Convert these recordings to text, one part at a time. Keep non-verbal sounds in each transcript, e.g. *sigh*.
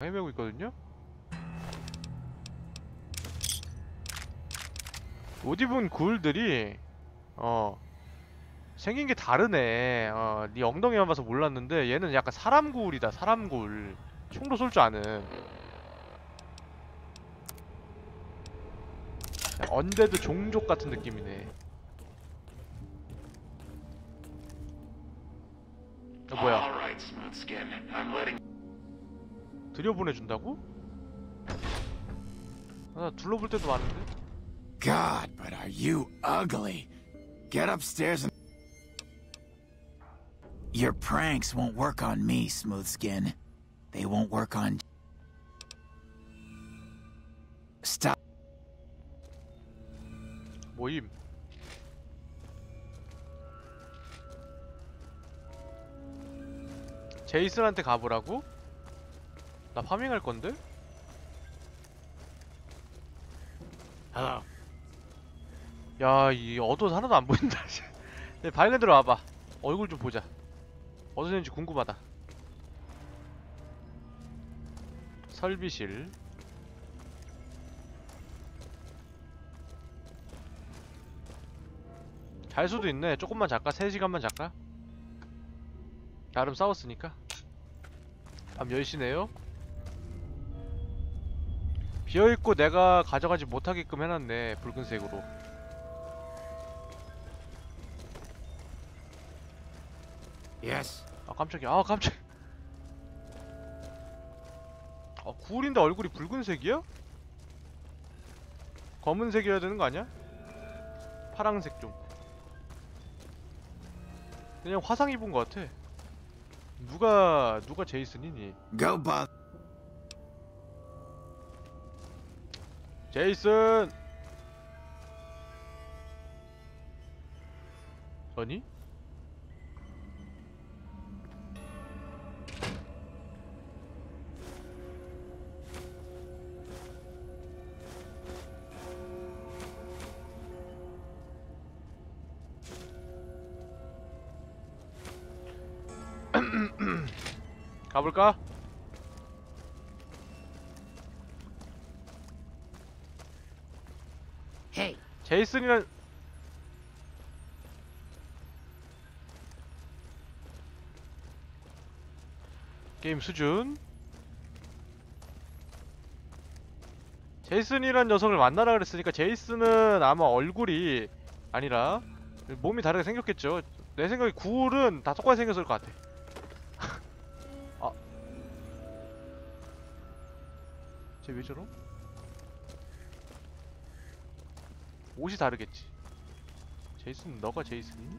헤매고 있거든요. 옷 입은 굴들이 어 생긴 게 다르네. 어, 네 엉덩이만 봐서 몰랐는데 얘는 약간 사람 굴이다. 사람 굴. 총도 쏠 줄 아는. 언데드 종족 같은 느낌이네. 어, 뭐야? 들여보내준다고? 아, 나 둘러볼 때도 많은데? God, but are you ugly? Get upstairs and. Your pranks won't work on me, Smoothskin. They won't work on. Stop. 모임 제이슨한테 가보라고? 나 파밍할 건데? Hello. 야, 이 어두워서 하나도 안 보인다. *laughs* 네, 밝은 데로 와봐. 얼굴 좀 보자. 어디서 있는지 궁금하다. 설비실. 잘 수도 있네. 조금만 잠까? 3시간만 잠까? 나름 싸웠으니까. 밤 10시네요. 비어있고 내가 가져가지 못하게끔 해놨네. 붉은색으로. Yes. 아 깜짝이야 아 깜짝 아 구울인데 얼굴이 붉은색이야? 검은색이어야 되는 거 아니야? 파랑색 좀 그냥 화상 입은 거 같아 누가 누가 제이슨이니 Go, 제이슨 아니? *clears throat* 가볼까? 제이슨이란 게임 수준 제이슨이란 녀석을 만나라 그랬으니까 제이슨은 아마 얼굴이 아니라 몸이 다르게 생겼겠죠 내 생각에 구울은 다 똑같이 생겼을 것 같아 *laughs* 아. 쟤 왜 저러? 옷이 다르겠지. 제이슨 너가 제이슨이니?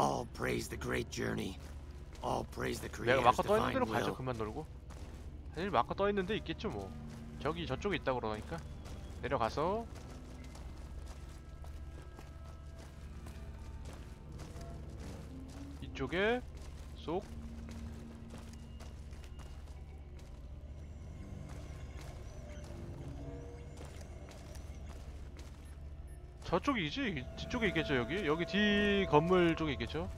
All praise the great journey. All praise the 내가 creator's 마커 떠 있는 대로 가죠. will. 그만 놀고. 사실 마커 떠 있는데 있겠죠 뭐. 저기 저쪽에 있다고 그러니까 내려가서 이쪽에 쏙 저쪽이지? 뒤쪽에 있겠죠 여기? 여기 뒤 건물 쪽에 있겠죠?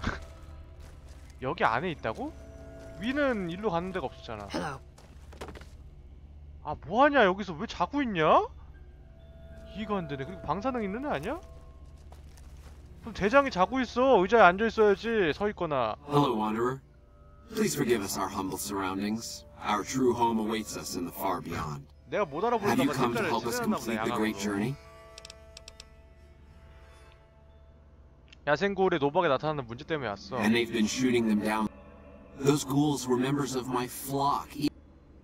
*laughs* 여기 안에 있다고? 위는 일로 가는 데가 없었잖아. 아 뭐하냐 여기서 왜 자고 있냐? 이해가 안 되네 그리고 방사능 있는 애 아니야? 그럼 대장이 자고 있어 의자에 앉아 있어야지 서 있거나 Hello, Wanderer. Please forgive us our humble surroundings. Our true home awaits us in the far beyond. 내가 못 Have you 알아보려다가 come to 색깔을 help us 칠해놨나 보다 complete the great 야광으로 journey? 야생고울의 노박에 나타나는 문제 때문에 왔어 And they've been shooting them down. Those ghouls were members of my flock. E-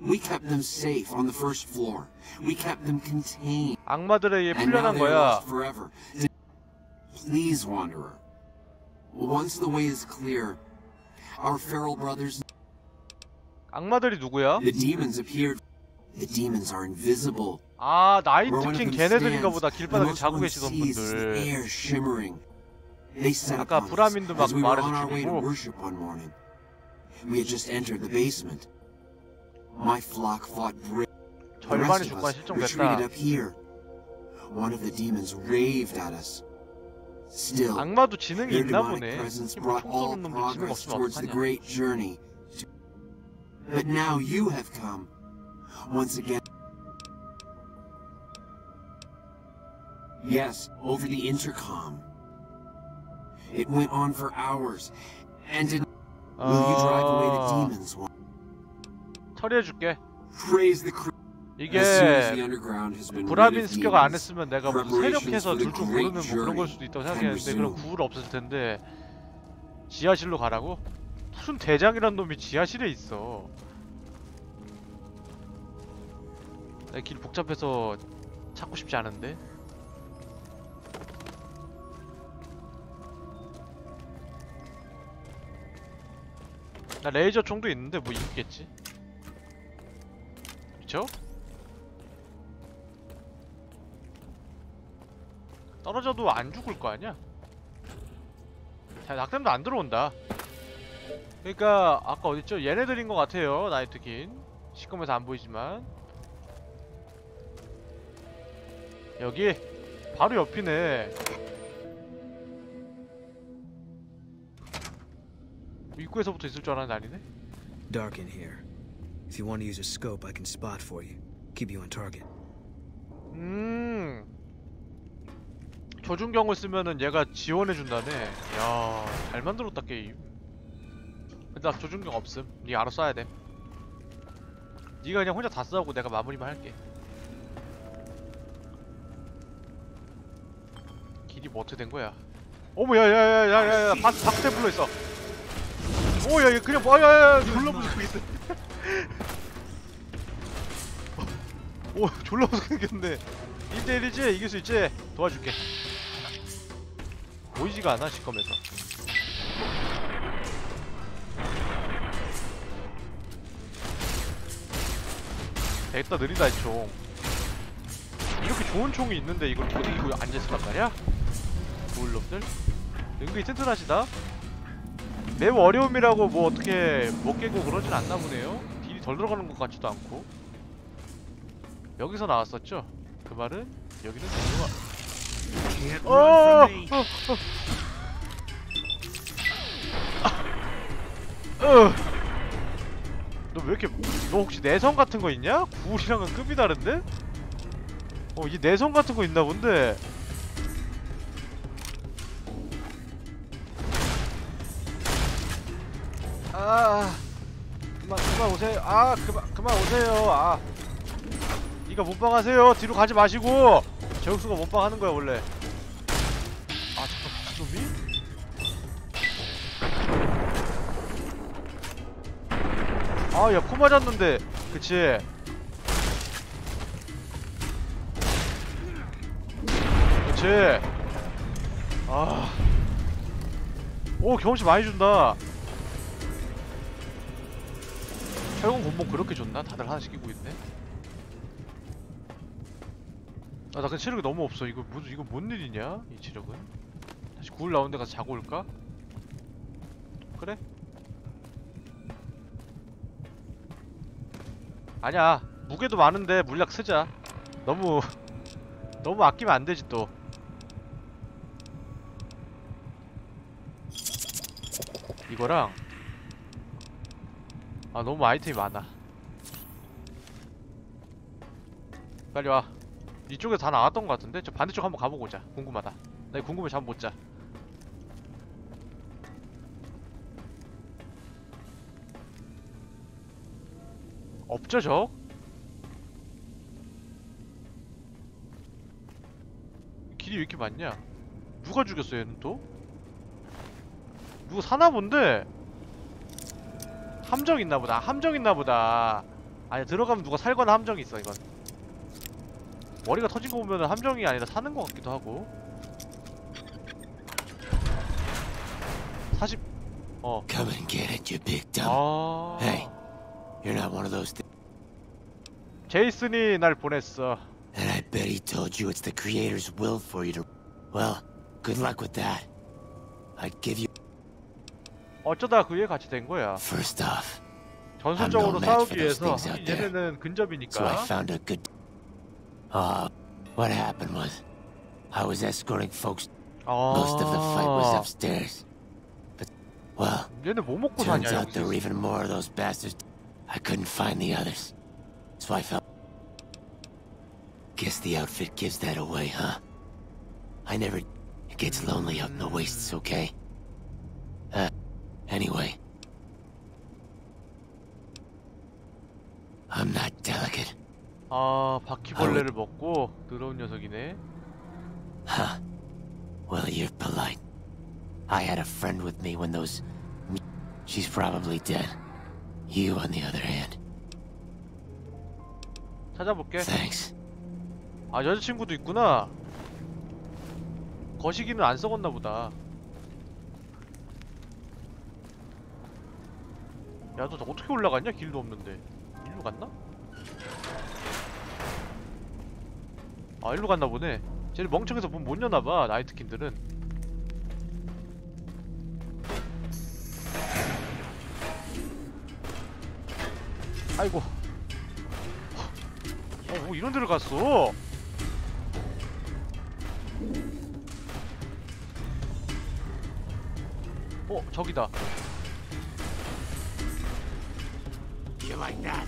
We kept them safe on the first floor. We kept them contained. 악마들에 의해 And now 풀려난 they're 거야 lost forever. Please, Wanderer. Once the way is clear, our feral brothers, 악마들이 누구야? the demons appeared. The demons are invisible. 아 Where one of 나이트킹 them 걔네들인가 stands, 보다 the 길바닥에 most 자고 one 계시던 sees the 분들 air shimmering. They set 아까 upon us 브라민도 막 as we were 말해서 on our way to 죽이고. worship one morning. We had just entered the basement. My flock fought brave. The 절반이 rest of 죽거나 us retreated 실종됐다 up here. One of the demons raved at us. Still, 악마도 지능이 their 있나 demonic 보네. presence 이뭐 brought 총 all 쏘는 놈들 지능 progress 없으면 towards the 어떡하냐. great journey. to- But now you have come. Once again. Yes, over the intercom. It went on for hours. And did will you drive away the 어... demons? 처리해줄게. Praise the 이게 of 브라민스켜가 안 했으면 내가 무슨 세력해서 줄줄 모르는 뭐 그런 걸 수도 있다고 생각했는데 그런 구울 없었을 텐데 지하실로 가라고? 무슨 대장이란 놈이 지하실에 있어 길 복잡해서 찾고 싶지 않은데 나 레이저 총도 있는데 뭐 있겠지 그쵸? 떨어져도 안 죽을 거 아니야? 자, 낙뎀도 안 들어온다. 그러니까 아까 어딨죠? 얘네들인 것 같아요. 나이트킨. 시커면서 안 보이지만. 여기 바로 옆이네. 입구에서부터 있을 줄 알았는데 아니네. Dark in here. If you want to use a scope, I can spot for you. Keep you on target. 음. 조준경을 쓰면은 얘가 지원해 준다네. 야, 잘 만들었다 게임. 근데 나 조준경 없음. 네가 알아서 써야 돼. 네가 그냥 혼자 다 싸우고 내가 마무리만 할게. 길이 뭐 어떻게 된 거야? 어머 야야야야야야 박 박스템플러 있어. 오야 얘 그냥 뭐 야야야 졸라 무섭게 있어. *laughs* 오 졸라 무섭게 생겼네. 1대1이지? 이길 수 있지? 도와줄게 보이지가 않아 시커면서 됐다 느리다 이 총 이렇게 좋은 총이 있는데 이걸 못 이기고 앉아있단 말이야? 좋을 놈들 은근히 튼튼하시다 매우 어려움이라고 뭐 어떻게 못 깨고 그러진 않나 보네요 딜이 덜 들어가는 것 같지도 않고 여기서 나왔었죠? 그 말은 여기는 동료가 어! me. 어! 너왜 이렇게 너 혹시 내성 같은 거 있냐? 구울이랑은 급이 다른데? 어, 이 내성 같은 거 있나 본데. 아, 그만 그만 오세요. 아, 그만 그만 오세요. 아, 이가 몸빵하세요. 뒤로 가지 마시고. 제육수가 몸빵하는 거야 원래. 아, 잠깐 미친놈이? 아, 야, 코 맞았는데. 그치? 그치? 아. 오, 경험치 많이 준다. 철공 곤봉 그렇게 줬나? 다들 하나씩 끼고 있네. 아, 나 근데 체력이 너무 없어. 이거 뭐, 이거 뭔 일이냐? 이 체력은. 다시 구울 나온 데 가서 자고 올까? 그래? 아니야 무게도 많은데 물약 쓰자 너무 *laughs* 너무 아끼면 안 되지 또 이거랑 아 너무 아이템이 많아 빨리 와 이쪽에 다 나왔던 것 같은데 저 반대쪽 한번 가보고 오자 궁금하다 나 궁금해 잠 못자 없죠 저? 길이 왜 이렇게 많냐? 누가 죽였어 얘는 또? 누가 사나 본데? 함정 있나 보다 함정 있나 보다 아니 들어가면 누가 살거나 함정이 있어 이건 머리가 터진 거 보면 함정이 아니라 사는 거 같기도 하고 40... 어 Come and get it, you big dumb. 아... Hey. You're not one of those. Th- 제이슨이 날 보냈어 and I bet he told you it's the Creator's will for you to. Well, good luck with that. I'd give you. 어쩌다 그 일 같이 된 거야 First off, 전술적으로 I'm no match 싸우기 for those 위해서 things out there. 얘네는 so I 근접이니까 found a good. Uh, what happened was, I was escorting folks. Most of the fight was 아, upstairs. But, well, 얘네 뭐 먹고 turns 사냐 out there were 여기서 even more of those bastards. I couldn't find the others. So I felt. Guess the outfit gives that away, huh? I never. It gets lonely out in the wastes, okay? Uh, anyway. I'm not delicate. 아 바퀴벌레를 먹고 더러운 녀석이네 Huh. Well, you're polite. I had a friend with me when those. She's probably dead. You, on the other hand. 찾아볼게 Thanks. 아 여자친구도 있구나 거시기는 안 썩었나 보다 야 너 어떻게 올라갔냐 길도 없는데 일로 갔나? 아 일로 갔나 보네 쟤네 멍청해서 문 못 여나봐 나이트킨들은 아이고 어, 뭐 이런 데를 갔어? 어, 저기다. Like that?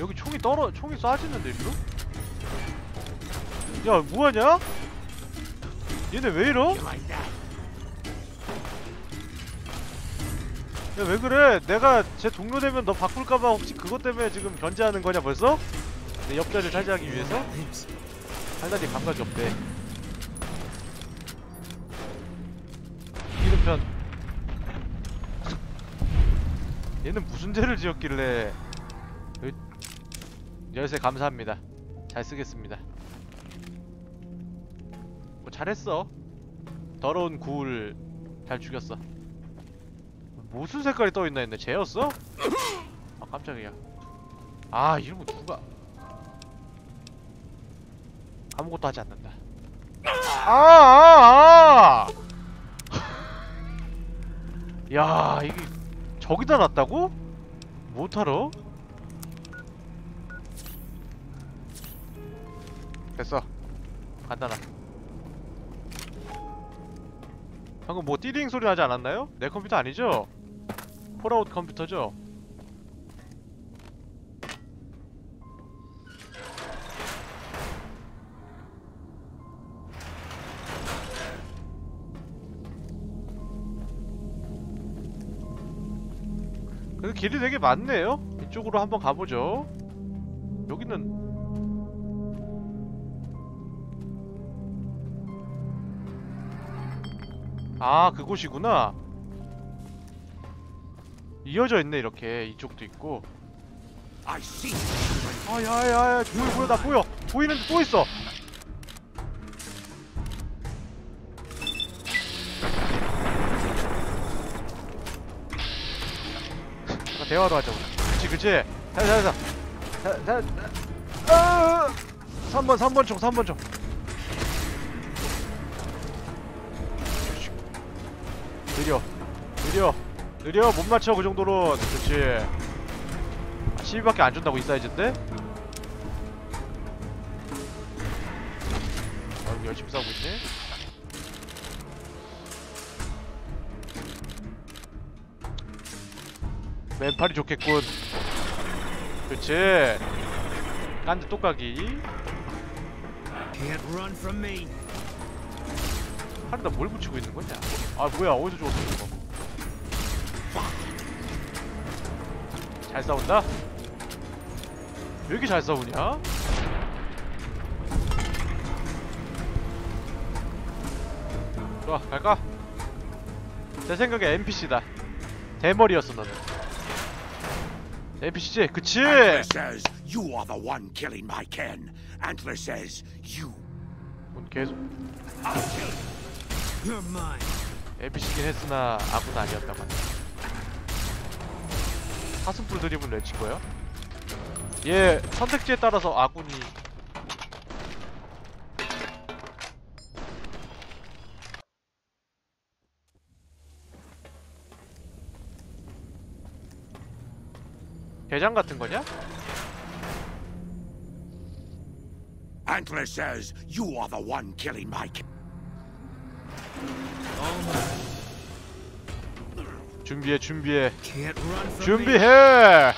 여기 총이 떨어, 총이 쏴지는데, 일로? 야, 뭐하냐? 얘네 왜 이러? You like that? 야, 왜 그래? 내가 제 동료 되면 너 바꿀까봐 혹시 그것 때문에 지금 견제하는 거냐, 벌써? 내 옆자리를 차지하기 위해서? 할날이 감각이 없대. 얘는 무슨 죄를 지었길래. 으, 열쇠 감사합니다. 잘 쓰겠습니다. 뭐 잘했어. 더러운 굴 잘 죽였어. 무슨 색깔이 떠있나 했네. 쟤였어? 아 깜짝이야. 아 이런 거 누가? 아무것도 하지 않는다. 아, 아, 아! *laughs* 야, 이게 저기다 놨다고? 못하러? 됐어. 간단하. 방금 뭐 띠링 소리 나지 않았나요? 내 컴퓨터 아니죠? 폴아웃 컴퓨터죠? 그래도 길이 되게 많네요? 이쪽으로 한번 가보죠. 여기는 아 그곳이구나. 이어져 있네 이렇게 이쪽도 있고. 아야야야 보여 보여 나 보여 보이는데 또 있어. 대화로 하자 우리. 그치 그치. 자자 자. 자 자. 아 3번 3번 총 3번 총. 느려 느려 느려 못 맞춰 그 정도로 그렇지 12밖에 안 준다고 이 사이즈인데? 아 열심히 싸우고 있네 맨팔이 좋겠군 그렇지 깐드 똑가기. 팔에다 뭘 붙이고 있는 거냐? 아 뭐야 어디서 주웠어 이거? 잘 싸운다? 왜 이렇게 잘 싸우냐? 좋아 갈까? 내 생각에 NPC다 대머리였어 너는 NPC지? 그치? Antler says you are the one killing my kin. Antler says you. 뭔 계속 I'll kill you. You're mine. NPC긴 했으나 아군 아니었다고 한다 사슴뿔 드립을 내친 거야? 얘 선택지에 따라서 아군이 대장 같은 거냐? Antler says you are the one killing my kin. 준비해 준비해. 준비해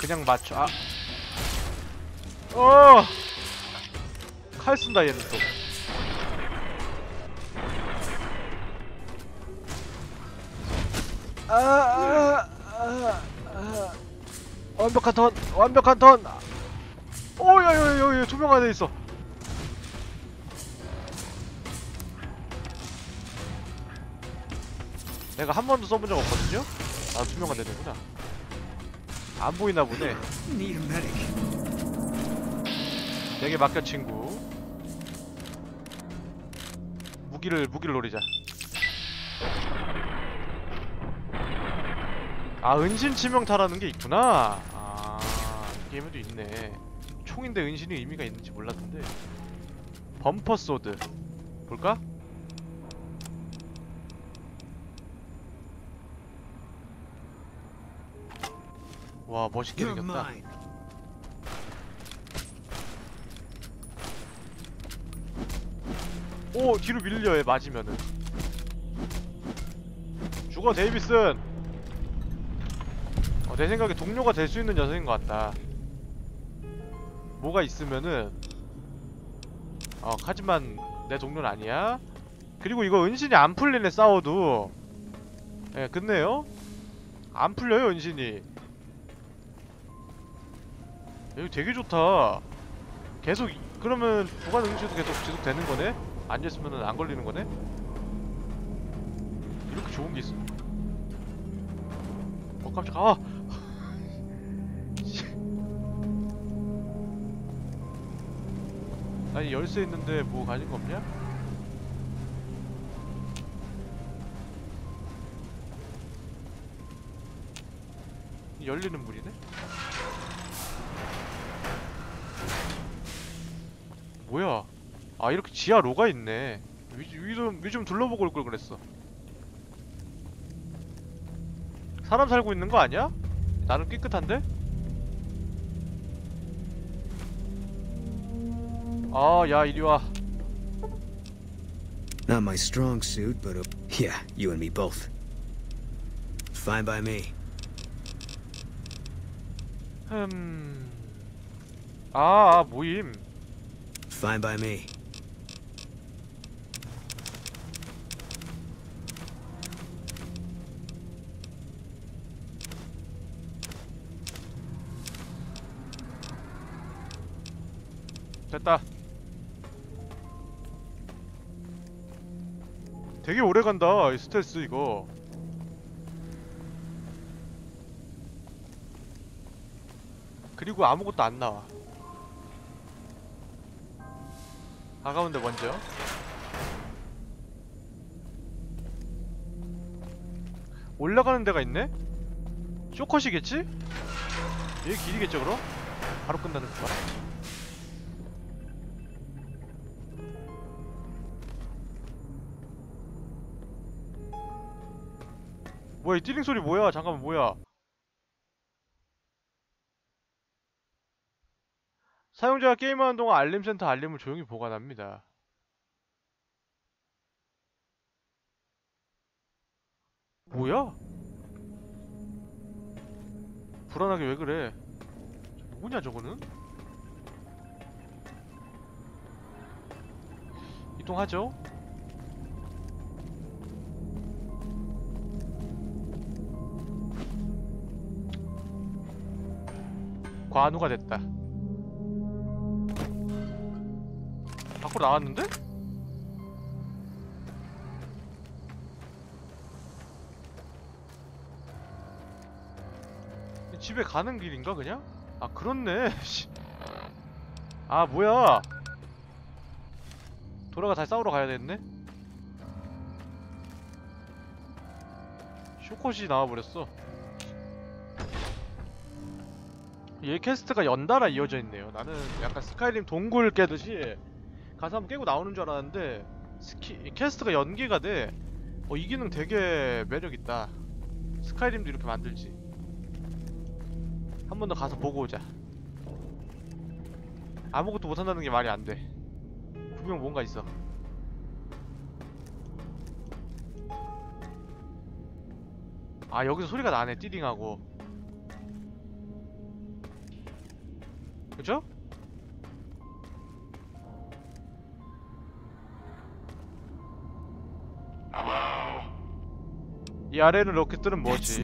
그냥 맞춰 아. 어! 칼 쓴다 얘는 또 아, 아, 아, 아. 완벽한 턴 완벽한 턴 오 야 야 야야 투명 안에 있어 내가 한 번도 써본 적 없거든요? 아 투명화 되는구나 안 보이나 보네. 내게 맡겨 친구 무기를 무기를 노리자 아 은신 치명타라는 게 있구나. 아이 게임에도 있네. 총인데 은신이 의미가 있는지 몰랐는데. 범퍼 소드. 볼까? 와 멋있게 생겼다. 오 뒤로 밀려 얘 맞으면은. 죽어 데이비슨! 어, 내 생각에 동료가 될 수 있는 녀석인 것 같다. 뭐가 있으면은 어 하지만 내 동료는 아니야. 그리고 이거 은신이 안 풀리네 싸워도. 예 끝내요? 안 풀려요 은신이. 여기 되게 좋다. 계속 이- 그러면 보관 응시도 계속 지속되는 거네? 앉아있으면 안 걸리는 거네? 이렇게 좋은 게 있어. 어 깜짝 아! 아니 열쇠 있는데 뭐 가진 거 없냐? 열리는 문이네? 뭐야? 아 이렇게 지하 로가 있네. 위좀 위좀 둘러보고 올 걸 그랬어. 사람 살고 있는 거 아니야? 나는 깨끗한데? 아, 야 이리 와. Not my strong suit, but uh, yeah, you and me both. Fine by me. 흠. 아, 아 모임. Fine by me. 됐다. 되게 오래 간다. 이 스텔스 이거. 그리고 아무것도 안 나와. 가까운데 먼저. 올라가는 데가 있네? 쇼컷이겠지? 얘 길이겠죠 그럼? 바로 끝나는 거야. 뭐야 이 띠링 소리 뭐야? 잠깐만 뭐야? 사용자가 게임하는 동안 알림센터 알림을 조용히 보관합니다. 뭐야? 불안하게 왜 그래? 저 누구냐 저거는? 이동하죠 관우가 됐다. 밖으로 나왔는데? 집에 가는 길인가 그냥? 아 그렇네. *laughs* 씨. 아 뭐야? 돌아가 다시 싸우러 가야 되겠네. 쇼컷이 나와버렸어. 얘 퀘스트가 연달아 이어져 있네요 나는 약간 스카이림 동굴 깨듯이 가서 한번 깨고 나오는 줄 알았는데 스키, 퀘스트가 연기가 돼. 어, 이 기능 되게 매력있다. 스카이림도 이렇게 만들지. 한 번 더 가서 보고 오자. 아무것도 못한다는 게 말이 안 돼. 분명 뭔가 있어. 아, 여기서 소리가 나네, 띠딩하고. 그죠? 이 아래는 로켓들은 뭐지?